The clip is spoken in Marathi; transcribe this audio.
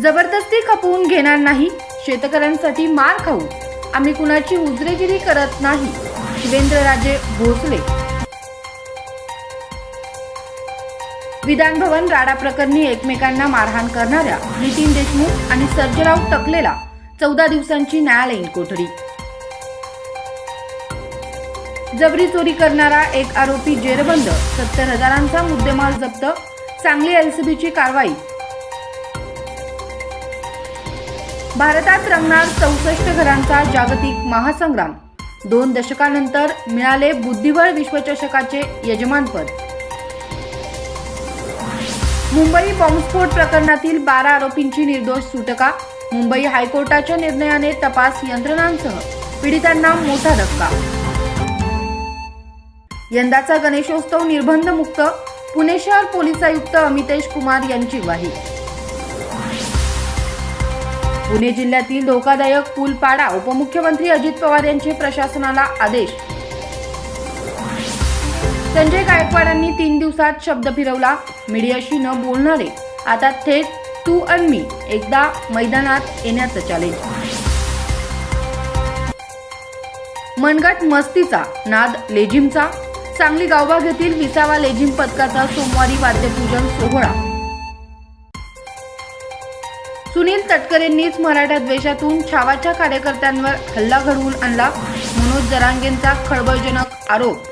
जबरदस्ती खपवून घेणार नाही. शेतकऱ्यांसाठी मार खाऊ. आम्ही कुणाची उजरेगिरी करत नाही. शिवेंद्रराजे भोसले. विधान भवन राडा प्रकरणी एकमेकांना मारहाण करणाऱ्या नितीन देशमुख आणि सर्जराव टकलेला चौदा दिवसांची न्यायालयीन कोठडी. जबरी चोरी करणारा एक आरोपी जेरबंद. सत्तर हजारांचा मुद्देमाल जप्त. सांगली एलसीबीची कारवाई. भारतात रंगणार चौसष्ट घरांचा जागतिक महासंग्राम. दोन दशकानंतर मिळाले बुद्धिबळ विश्वचषकाचे यजमानपद. मुंबई बॉम्बस्फोट प्रकरणातील बारा आरोपींची निर्दोष सुटका मुंबई हायकोर्टाच्या निर्णयाने तपास यंत्रणांसह पीडितांना मोठा धक्का. यंदाचा गणेशोत्सव निर्बंधमुक्त पुणे शहर पोलीस आयुक्त अमितेश कुमार यांची ग्वाही. पुणे जिल्ह्यातील धोकादायक पूल पाडा उपमुख्यमंत्री अजित पवार यांचे प्रशासनाला आदेश. संजय गायकवाडांनी तीन दिवसात शब्द फिरवला. मीडियाशी न बोलणारे. आता थेट तू आणि मी एकदा मैदानात येण्याचं चॅलेंज मनगट मस्तीचा नाद लेझिमचा. सांगली गावभाग येथील विसावा लेझिम पथकाचा सोमवारी वाद्यपूजन सोहळा. सुनील तटकरेंनीच मराठा द्वेषातून छावाच्या कार्यकर्त्यांवर हल्ला घडवून आणला. मनोज जरांगेंचा खळबळजनक आरोप